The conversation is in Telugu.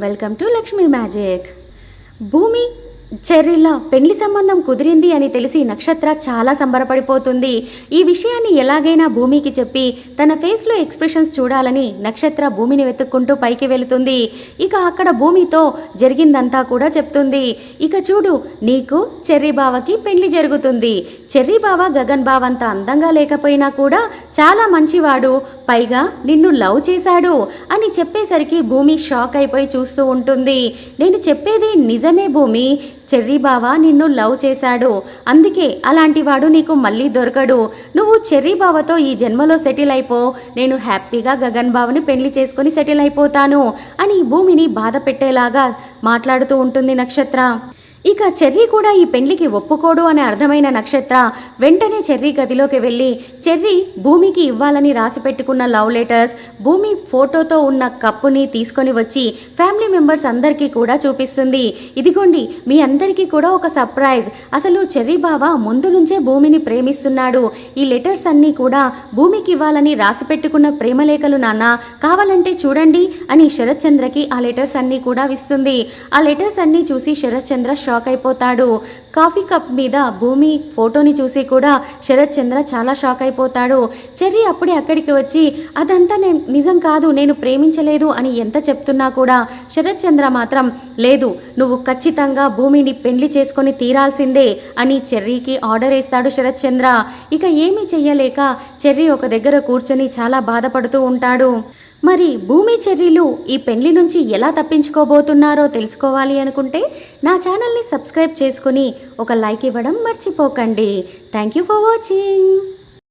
వెల్కమ్ టు లక్ష్మీ మ్యాజిక్ భూమి చెర్రిలా పెళ్ళి సంబంధం కుదిరింది అని తెలిసి నక్షత్ర చాలా సంబరపడిపోతుంది. ఈ విషయాన్ని ఎలాగైనా భూమికి చెప్పి తన ఫేస్లో ఎక్స్ప్రెషన్స్ చూడాలని నక్షత్ర భూమిని వెతుక్కుంటూ పైకి వెళుతుంది. ఇక అక్కడ భూమితో జరిగిందంతా కూడా చెప్తుంది. ఇక చూడు నీకు చెర్రీ బావకి పెళ్ళి జరుగుతుంది. చెర్రీ బావ గగన్ బావ అంత అందంగా లేకపోయినా కూడా చాలా మంచివాడు. పైగా నిన్ను లవ్ చేశాడు అని చెప్పేసరికి భూమి షాక్ అయిపోయి చూస్తూ ఉంటుంది. నేను చెప్పేది నిజమే భూమి. చెర్రీ బావ నిన్ను లవ్ చేశాడు. అందుకే అలాంటి వాడు నీకు మళ్ళీ దొరకడు. నువ్వు చెర్రీ బావతో ఈ జన్మలో సెటిల్ అయిపో. నేను హ్యాపీగా గగన్ బావని పెళ్ళి చేసుకొని సెటిల్ అయిపోతాను అని భూమిని బాధ పెట్టేలాగా మాట్లాడుతూ ఉంటుంది నక్షత్ర. ఇక చెర్రీ కూడా ఈ పెళ్ళికి ఒప్పుకోడు అని అర్థమైన నక్షత్ర వెంటనే చెర్రీ గదిలోకి వెళ్ళి చెర్రీ భూమికి ఇవ్వాలని రాసి పెట్టుకున్న లవ్ లెటర్స్ భూమి ఫోటోతో ఉన్న కప్పుని తీసుకొని వచ్చి ఫ్యామిలీ మెంబర్స్ అందరికీ కూడా చూపిస్తుంది. ఇదిగోండి మీ అందరికీ కూడా ఒక సర్ప్రైజ్. అసలు చెర్రీ బాబా ముందు నుంచే భూమిని ప్రేమిస్తున్నాడు. ఈ లెటర్స్ అన్నీ కూడా భూమికి ఇవ్వాలని రాసి పెట్టుకున్న ప్రేమలేఖలు నాన్న కావాలంటే చూడండి అని శరత్ చంద్రకి ఆ లెటర్స్ అన్నీ కూడా ఇస్తుంది. ఆ లెటర్స్ అన్నీ చూసి శరత్ చంద్ర షాక్ అయిపోతాడు. కాఫీ కప్ మీద భూమి ఫోటోని చూసి కూడా శరత్ చంద్ర చాలా షాక్ అయిపోతాడు. చెర్రీ అప్పుడే అక్కడికి వచ్చి అదంతా నేను నిజం కాదు నేను ప్రేమించలేదు అని ఎంత చెప్తున్నా కూడా శరత్ చంద్ర మాత్రం లేదు నువ్వు ఖచ్చితంగా భూమిని పెళ్ళి చేసుకొని తీరాల్సిందే అని చెర్రీకి ఆర్డర్ ఇస్తాడు శరత్ చంద్ర. ఇక ఏమీ చెయ్యలేక చెర్రీ ఒక దగ్గర కూర్చొని చాలా బాధపడుతూ ఉంటాడు. మరి భూమి చెర్రీలు ఈ పెళ్ళి నుంచి ఎలా తప్పించుకోబోతున్నారో తెలుసుకోవాలి అనుకుంటే నా ఛానల్ని సబ్స్క్రైబ్ చేసుకుని ఒక లైక్ ఇవ్వడం మర్చిపోకండి. Thank you for watching.